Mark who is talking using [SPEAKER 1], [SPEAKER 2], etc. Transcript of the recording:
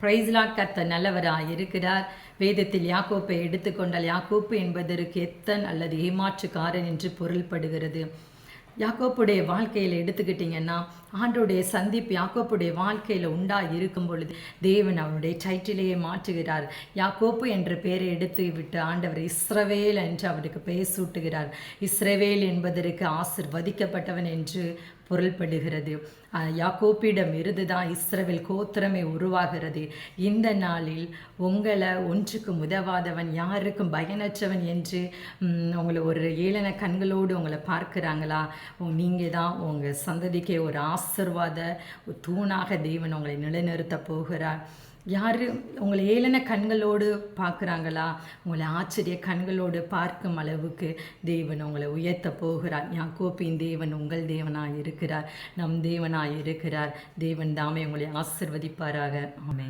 [SPEAKER 1] பிரைஸ்லா கத்த நல்லவராக இருக்கிறார். வேதத்தில் யாக்கோப்பை எடுத்துக்கொண்டால் யாக்கோப்பு என்பதற்கு எத்தன் அல்லது ஏமாற்றுக்காரன் என்று பொருள்படுகிறது. யாக்கோப்புடைய வாழ்க்கையில் எடுத்துக்கிட்டிங்கன்னா ஆண்டோடைய சந்திப்பு யாக்கோப்புடைய வாழ்க்கையில் உண்டா இருக்கும் பொழுது தேவன் அவனுடைய டைட்டிலேயே மாற்றுகிறார். யாக்கோப்பு என்ற பெயரை எடுத்து விட்டு ஆண்டவர் இஸ்ரவேல் என்று அவருக்கு பெயர் சூட்டுகிறார். இஸ்ரவேல் என்பதற்கு ஆசிர்வதிக்கப்பட்டவன் என்று பொருள்படுகிறது. யாக்கோப்பிடம் இருந்து தான் இஸ்ரவேல் கோத்திரமே உருவாகிறது. இந்த நாளில் உங்களை ஒன்றுக்கு உதவாதவன் யாருக்கும் பயனற்றவன் என்று உங்களை ஒரு ஏளன கண்களோடு உங்களை பார்க்குறாங்களா? நீங்கள் தான் உங்கள் சந்ததிக்கே ஒரு ஆசிர்வாத தூணாக தேவன் உங்களை நிலைநிறுத்த போகிறார். யார் உங்களை ஏளன கண்களோடு பார்க்குறாங்களா? உங்களை ஆச்சரிய கண்களோடு பார்க்கும் அளவுக்கு தேவன் உங்களை உயர்த்த போகிறார். யாக்கோப்பின் தேவன் உங்கள் தேவனாக இருக்கிறார். நம் தேவனாக இருக்கிறார். தேவன் தாமே உங்களை ஆசிர்வதிப்பாராக. ஆமே